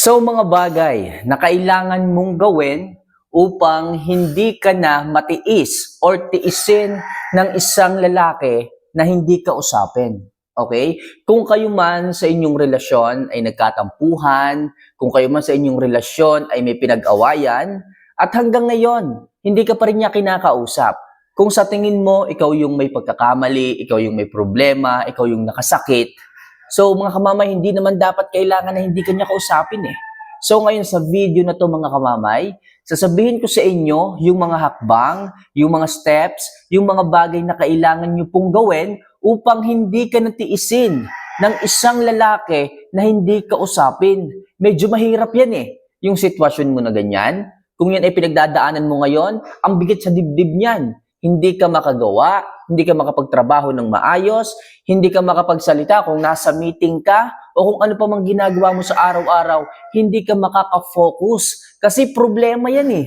So mga bagay na kailangan mong gawin upang hindi ka na matiis or tiisin ng isang lalaki na hindi ka usapin. Okay? Kung kayo man sa inyong relasyon ay nagkatampuhan, kung kayo man sa inyong relasyon ay may pinag-awayan, at hanggang ngayon, hindi ka pa rin niya kinakausap. Kung sa tingin mo, ikaw yung may pagkakamali, ikaw yung may problema, ikaw yung nakasakit, So mga kamamay, hindi naman dapat kailangan na hindi kanya kausapin eh. So ngayon sa video na to mga kamamay, sasabihin ko sa inyo yung mga hakbang, yung mga steps, yung mga bagay na kailangan nyo pong gawin upang hindi ka natiisin ng isang lalaki na hindi ka usapin. Medyo mahirap yan eh, yung sitwasyon mo na ganyan. Kung yan ay pinagdadaanan mo ngayon, ang bigat sa dibdib niyan. Hindi ka makagawa, hindi ka makapagtrabaho ng maayos, hindi ka makapagsalita kung nasa meeting ka o kung ano pa mang ginagawa mo sa araw-araw, hindi ka makaka-focus. Kasi problema yan eh.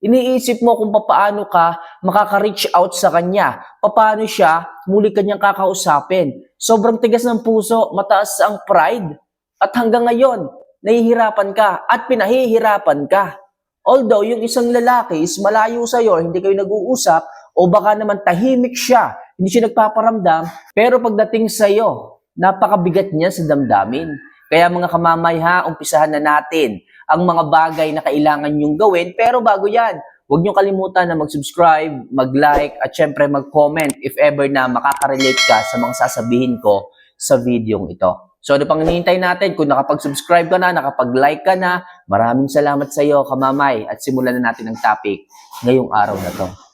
Iniisip mo kung paano ka makaka-reach out sa kanya, paano siya muli kanyang kakausapin. Sobrang tigas ng puso, mataas ang pride, at hanggang ngayon, nahihirapan ka at pinahihirapan ka. Although yung isang lalaki is malayo sa'yo, hindi kayo nag-uusap, o baka naman tahimik siya, hindi siya nagpaparamdam, pero pagdating sa iyo, napakabigat niya sa damdamin. Kaya mga kamamay ha, umpisahan na natin ang mga bagay na kailangan nyong gawin, pero bago yan, huwag nyo kalimutan na mag-subscribe, mag-like, at syempre mag-comment if ever na makaka-relate ka sa mga sasabihin ko sa videong ito. So ano pang hinihintay natin? Kung nakapag-subscribe ka na, nakapag-like ka na, maraming salamat sa iyo, kamamay, at simulan na natin ang topic ngayong araw na to.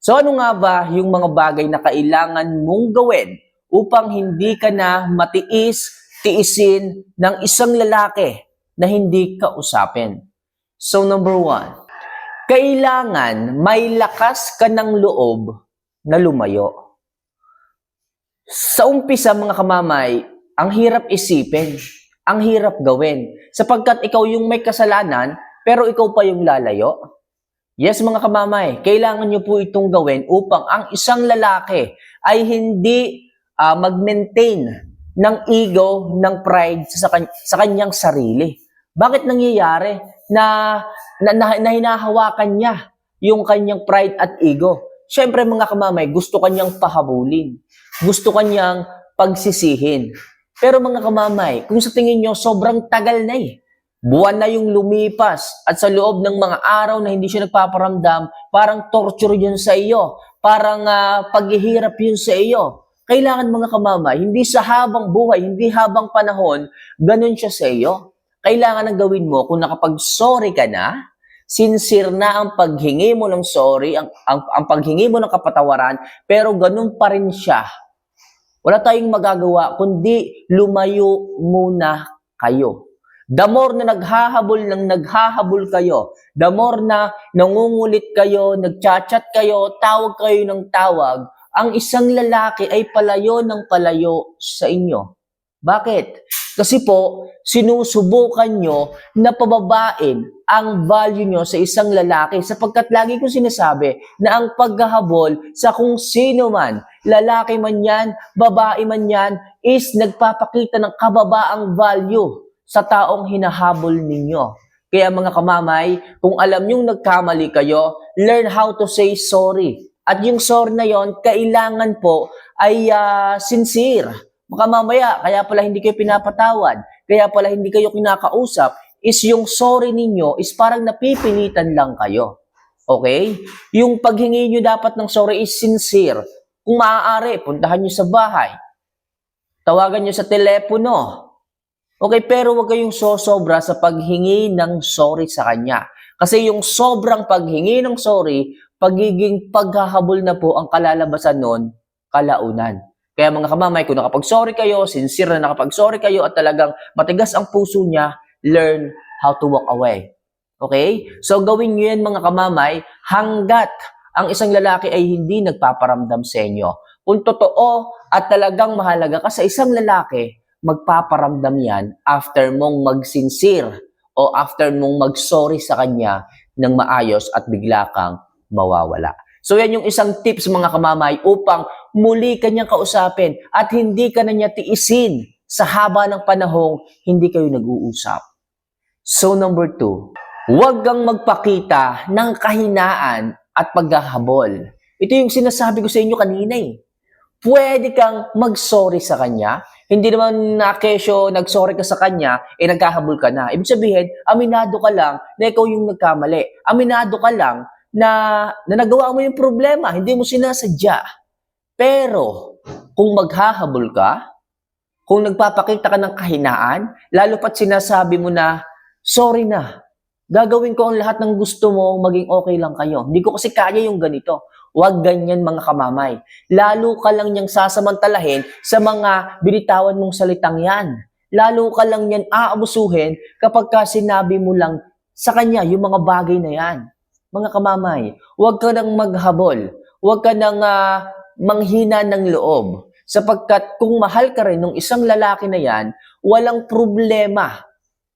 So ano nga ba yung mga bagay na kailangan mong gawin upang hindi ka na matiis, tiisin ng isang lalaki na hindi ka usapin? So number one, kailangan may lakas ka ng loob na lumayo. Sa umpisa mga kamamay, ang hirap isipin, ang hirap gawin, sapagkat ikaw yung may kasalanan, pero ikaw pa yung lalayo. Yes mga kamamay, kailangan nyo po itong gawin upang ang isang lalaki ay hindi ah, mag-maintain ng ego, ng pride sa, kan- sa kanyang sarili. Bakit nangyayari na, na, na, na hinahawakan niya yung kanyang pride at ego? Siyempre mga kamamay, gusto kanyang pahabulin. Gusto kanyang pagsisihin. Pero mga kamamay, kung sa tingin nyo, sobrang tagal na eh. Buwan na yung lumipas at sa loob ng mga araw na hindi siya nagpaparamdam, parang torture yun sa iyo. Parang ah, paghihirap yun sa iyo. Kailangan mga kamamay, hindi sa habang buhay, hindi habang panahon, ganun siya sa iyo. Kailangan ang gawin mo kung nakapag-sorry ka na, sincere na ang paghingi mo ng sorry, ang, ang, ang paghingi mo ng kapatawaran, pero ganun pa rin siya. Wala tayong magagawa kundi lumayo muna kayo. The more na naghahabol ng naghahabol kayo, the more na nangungulit kayo, nagchat-chat kayo, tawag kayo ng tawag, ang isang lalaki ay palayo ng palayo sa inyo. Bakit? Kasi po, sinusubukan nyo na pababain ang value nyo sa isang lalaki sapagkat lagi ko sinasabi na ang paghahabol sa kung sino man, lalaki man yan, babae man yan, is nagpapakita ng kababaang value sa taong hinahabol ninyo. Kaya mga kamamay, kung alam nyong nagkamali kayo, learn how to say sorry. At yung sorry na yon, kailangan po ay ah, sincere. Baka mamaya, kaya pala hindi kayo pinapatawad, kaya pala hindi kayo kinakausap, is yung sorry ninyo is parang napipilitan lang kayo. Okay? Yung paghingi nyo dapat ng sorry is sincere. Kung maaari, puntahan nyo sa bahay. Tawagan nyo sa telepono. Okay, pero wag kayong sosobra sa paghingi ng sorry sa kanya. Kasi yung sobrang paghingi ng sorry, pagiging paghahabol na po ang kalalabasan nun, kalaunan. Kaya mga kamamay, kung nakapag-sorry kayo, sincere na nakapag-sorry kayo at talagang matigas ang puso niya, learn how to walk away. Okay? So gawin nyo yan mga kamamay hanggat ang isang lalaki ay hindi nagpaparamdam sa inyo. Kung totoo at talagang mahalaga ka sa isang lalaki, magpaparamdam yan after mong mag-sincere o after mong mag-sorry sa kanya ng maayos at bigla kang mawawala. So yan yung isang tips mga kamamay upang muli kanyang kausapin at hindi ka na niya tiisin sa haba ng panahong hindi kayo nag-uusap. So number two, huwag kang magpakita ng kahinaan at paghahabol. Ito yung sinasabi ko sa inyo kanina eh. Pwede kang mag-sorry sa kanya. Hindi naman na kesyo nag-sorry ka sa kanya, eh nagkahabol ka na. Ibig sabihin, aminado ka lang na ikaw yung nagkamali. Aminado ka lang na, na nagawa mo yung problema, hindi mo sinasadya. Pero, kung maghahabol ka, kung nagpapakita ka ng kahinaan, lalo pat sinasabi mo na, sorry na, gagawin ko ang lahat ng gusto mo, maging okay lang kayo. Hindi ko kasi kaya yung ganito. Huwag ganyan mga kamamay. Lalo ka lang niyang sasamantalahin sa mga binitawan mong salitang yan. Lalo ka lang niyan aabusuhin kapag ka sinabi mo lang sa kanya yung mga bagay na yan. Mga kamamay, huwag ka nang maghabol. Huwag ka nang ah, manghina ng loob. Sapagkat kung mahal ka rin ng isang lalaki na yan, walang problema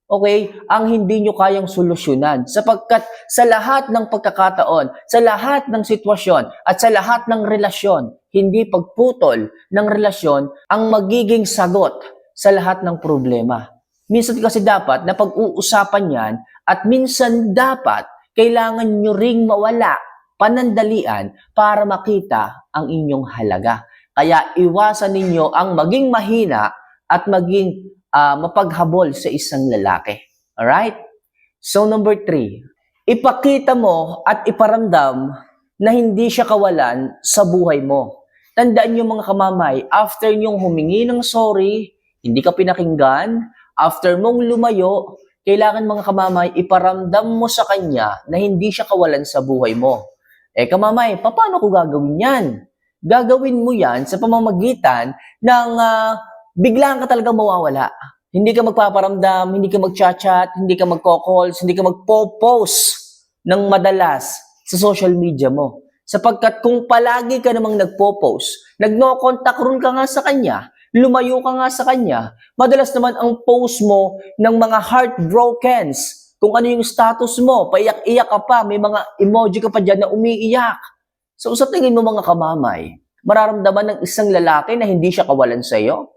okay, ang hindi nyo kayang solusyonan. Sapagkat sa lahat ng pagkakataon, sa lahat ng sitwasyon, at sa lahat ng relasyon, hindi pagputol ng relasyon ang magiging sagot sa lahat ng problema. Minsan kasi dapat na pag-uusapan yan at minsan dapat kailangan nyo ring mawala panandalian para makita ang inyong halaga. Kaya iwasan ninyo ang maging mahina at maging ah, mapaghabol sa isang lalaki. Alright? So number three, ipakita mo at iparamdam na hindi siya kawalan sa buhay mo. Tandaan niyo mga kamamay, after niyong humingi ng sorry, hindi ka pinakinggan, after mong lumayo, kailangan mga kamamay, iparamdam mo sa kanya na hindi siya kawalan sa buhay mo. Eh kamamay, paano ko gagawin yan? Gagawin mo yan sa pamamagitan ng ah, biglaan ka talaga mawawala. Hindi ka magpaparamdam, hindi ka magchat-chat, hindi ka magko-calls, hindi ka magpo-post ng madalas sa social media mo. Sapagkat kung palagi ka namang nagpo-post, nag-no contact rule ka nga sa kanya, lumayo ka nga sa kanya, madalas naman ang post mo ng mga heartbrokens, kung ano yung status mo, paiyak-iyak ka pa, may mga emoji ka pa dyan na umiiyak. So sa tingin mo mga kamamay, mararamdaman ng isang lalaki na hindi siya kawalan sa iyo?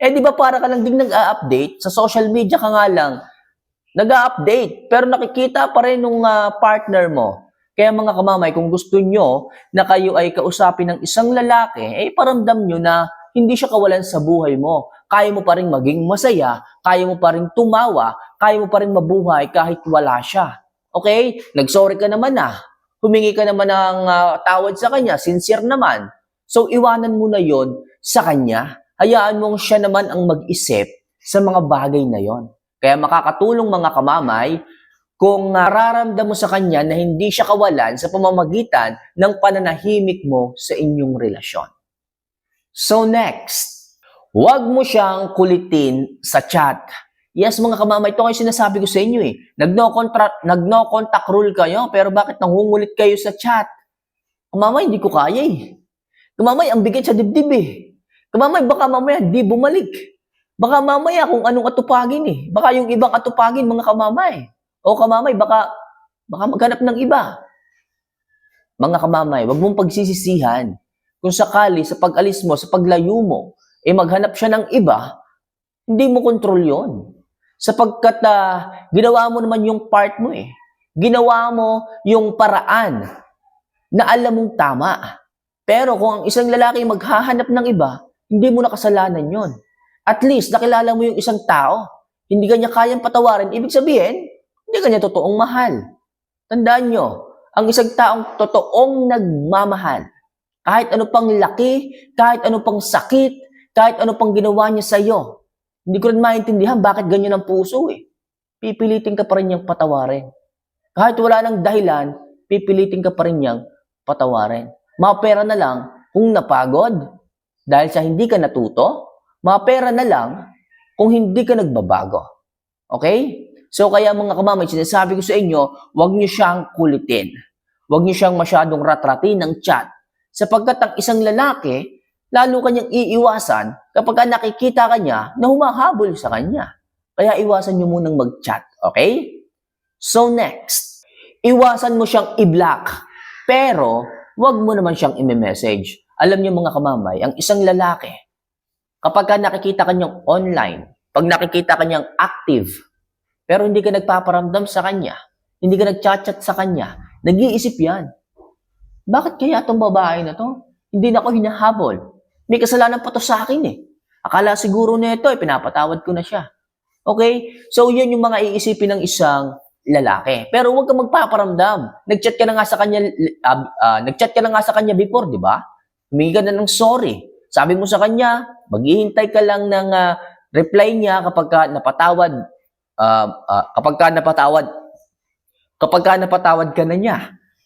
Eh di ba para ka lang ding nag-a-update, sa social media ka nga lang, nag-a-update, pero nakikita pa rin nung ah, partner mo. Kaya mga kamamay, kung gusto nyo na kayo ay kausapin ng isang lalaki, eh paramdam nyo na hindi siya kawalan sa buhay mo. Kaya mo pa rin maging masaya, kaya mo pa rin tumawa, kaya mo pa rin mabuhay kahit wala siya. Okay? Nagsorry ka naman na. Humingi ka naman ng ah, tawad sa kanya, sincere naman. So iwanan mo na yon sa kanya. Hayaan mong siya naman ang mag-isip sa mga bagay na yon. Kaya makakatulong mga kamamay kung nararamdam mo sa kanya na hindi siya kawalan sa pamamagitan ng pananahimik mo sa inyong relasyon. So next, huwag mo siyang kulitin sa chat. Yes, mga kamamay, ito kayo sinasabi ko sa inyo eh. Nag-no contact, nag-no contact rule kayo, pero bakit nangungulit kayo sa chat? Kamamay, hindi ko kaya eh. Kamamay, ang bigat sa dibdib eh. Kamamay, baka mamaya di bumalik. Baka mamaya kung anong atupagin eh. Baka yung ibang atupagin, mga kamamay. O kamamay, baka, baka maghanap ng iba. Mga kamamay, wag mong pagsisisihan. Kung sakali sa pag-alis mo, sa paglayo mo, eh maghanap siya ng iba, hindi mo kontrol yon. Sapagkat ah, ginawa mo naman yung part mo eh. Ginawa mo yung paraan na alam mong tama. Pero kung ang isang lalaki maghahanap ng iba, hindi mo nakasalanan yon. At least, nakilala mo yung isang tao. Hindi ka kayang patawarin. Ibig sabihin, hindi ka niya totoong mahal. Tandaan nyo, ang isang taong totoong nagmamahal, kahit ano pang laki, kahit ano pang sakit, kahit ano pang ginawa niya sa iyo, hindi ko rin maintindihan bakit ganyan ang puso eh. Pipilitin ka pa rin niyang patawarin. Kahit wala nang dahilan, pipilitin ka pa rin niyang patawarin. Mapera na lang kung napagod dahil sa hindi ka natuto, mapera na lang kung hindi ka nagbabago. Okay? So kaya mga kamamay, sinasabi ko sa inyo, huwag niyo siyang kulitin. Huwag niyo siyang masyadong ratratin ng chat. Sapagkat ang isang lalaki, lalo kanyang iiwasan kapag ka nakikita kanya na humahabol sa kanya. Kaya iwasan niyo munang mag-chat. Okay? So next, iwasan mo siyang i-block. Pero, huwag mo naman siyang i-message. Alam niyo mga kamamay, ang isang lalaki, kapag ka nakikita kanyang online, pag nakikita kanyang active, pero hindi ka nagpaparamdam sa kanya, hindi ka nagchat-chat sa kanya, nag-iisip yan. Bakit kaya itong babae na to? Hindi na ako hinahabol. May kasalanan pa to sa akin eh. Akala siguro nito, eh, pinapatawad ko na siya. Okay? So, yun yung mga iisipin ng isang lalaki. Pero huwag kang magpaparamdam. Nag-chat ka na nga sa kanya, ah, ah, nag-chat ka na nga sa kanya before, di ba? Humingi ka na ng sorry. Sabi mo sa kanya, maghihintay ka lang ng ah, reply niya kapag ka napatawad, ah, ah, kapag ka napatawad, kapag ka napatawad ka na niya.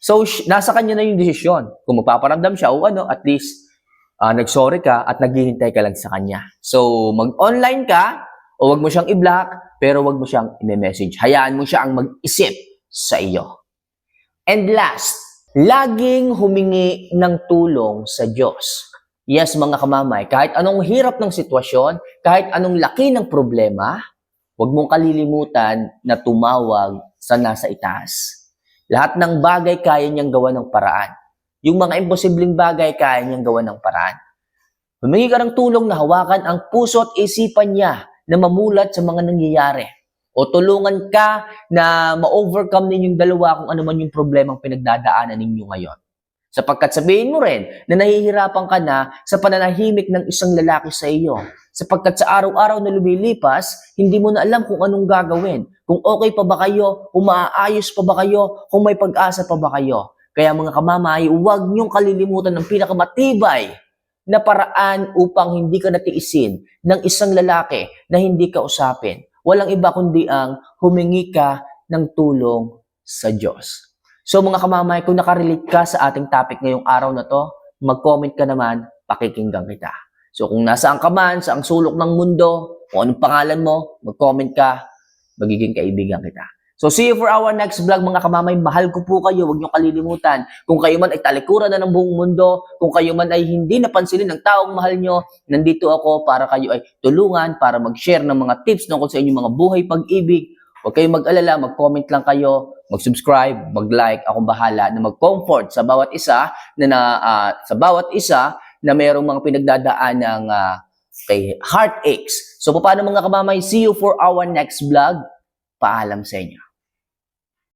So, nasa kanya na yung desisyon. Kung magpaparamdam siya o ano, at least ah, nag-sorry ka at naghihintay ka lang sa kanya. So, mag-online ka o wag mo siyang i-block, pero wag mo siyang i-message. Hayaan mo siya ang mag-isip sa iyo. And last, laging humingi ng tulong sa Diyos. Yes, mga kamamay, kahit anong hirap ng sitwasyon, kahit anong laki ng problema, huwag mong kalilimutan na tumawag sa nasa itaas. Lahat ng bagay kaya niyang gawa ng paraan. Yung mga imposibleng bagay kaya niyang gawa ng paraan. Humingi ka ng tulong na hawakan ang puso at isipan niya na mamulat sa mga nangyayari. O tulungan ka na ma-overcome ninyong dalawa kung ano man yung problemang pinagdadaanan ninyo ngayon. Sapagkat sabihin mo rin na nahihirapan ka na sa pananahimik ng isang lalaki sa iyo. Sapagkat sa araw-araw na lumilipas, hindi mo na alam kung anong gagawin. Kung okay pa ba kayo, kung maaayos pa ba kayo, kung may pag-asa pa ba kayo. Kaya mga kamamay, huwag niyong kalilimutan ng pinakamatibay na paraan upang hindi ka natiisin ng isang lalaki na hindi ka usapin. Walang iba kundi ang humingi ka ng tulong sa Diyos. So mga kamamay, kung nakarelate ka sa ating topic ngayong araw na to, mag-comment ka naman, pakikinggan kita. So kung nasaan ka man, sa ang sulok ng mundo, kung anong pangalan mo, mag-comment ka, magiging kaibigan kita. So see you for our next vlog mga kamamay. Mahal ko po kayo, huwag niyo kalilimutan. Kung kayo man ay talikuran na ng buong mundo, kung kayo man ay hindi napansinin ng taong mahal nyo, nandito ako para kayo ay tulungan, para mag-share ng mga tips tungkol sa inyong mga buhay pag-ibig. Huwag kayong mag-alala, mag-comment lang kayo, mag-subscribe, mag-like, akong bahala na mag-comfort sa bawat isa na, na ah, sa bawat isa na mayroong mga pinagdadaan ng ah, kay heartaches. So paano mga kamamay, see you for our next vlog. Paalam sa inyo.